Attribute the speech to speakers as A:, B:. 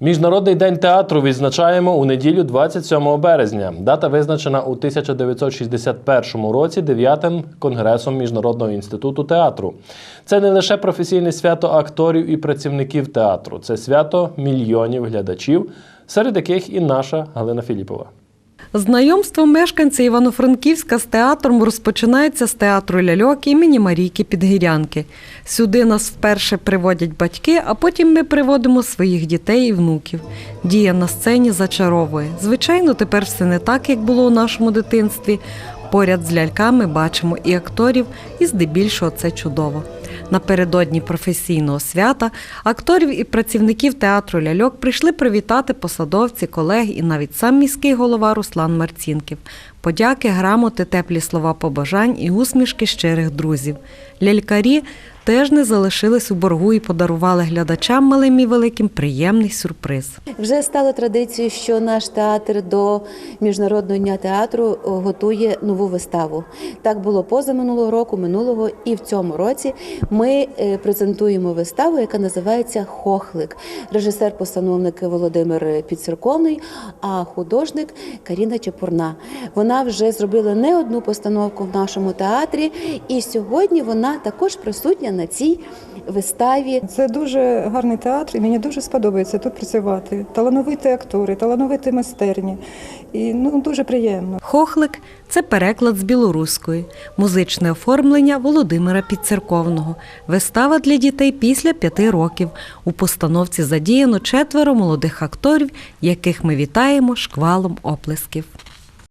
A: Міжнародний день театру відзначаємо у неділю 27 березня. Дата визначена у 1961 році 9-м конгресом Міжнародного інституту театру. Це не лише професійне свято акторів і працівників театру, це свято мільйонів глядачів, серед яких і наша Галина Філіпова.
B: Знайомство мешканців Івано-Франківська з театром розпочинається з театру ляльок імені Марійки Підгірянки. Сюди нас вперше приводять батьки, а потім ми приводимо своїх дітей і внуків. Дія на сцені зачаровує. Звичайно, тепер все не так, як було у нашому дитинстві. Поряд з ляльками бачимо і акторів, і здебільшого це чудово. Напередодні професійного свята акторів і працівників театру ляльок прийшли привітати посадовці, колеги і навіть сам міський голова Руслан Марцінків. Подяки, грамоти, теплі слова побажань і усмішки щирих друзів. Лялькарі теж не залишились у боргу і подарували глядачам малим і великим приємний сюрприз.
C: Вже стало традицією, що наш театр до міжнародного дня театру готує нову виставу. Так було позаминулого року, минулого і в цьому році ми е, презентуємо виставу, яка називається Хохлик. Режисер-постановник Володимир Підцерковний, а художник Каріна Чепурна. Вона вже зробила не одну постановку в нашому театрі, і сьогодні вона також присутня на цій виставі.
D: Це дуже гарний театр, і мені дуже сподобається тут працювати. Талановиті актори, талановиті майстерні. І ну дуже приємно.
B: Хохлик це переклад з білоруської, музичне оформлення Володимира Підцерковного. Вистава для дітей після п'яти років. У постановці задіяно четверо молодих акторів, яких ми вітаємо шквалом оплесків.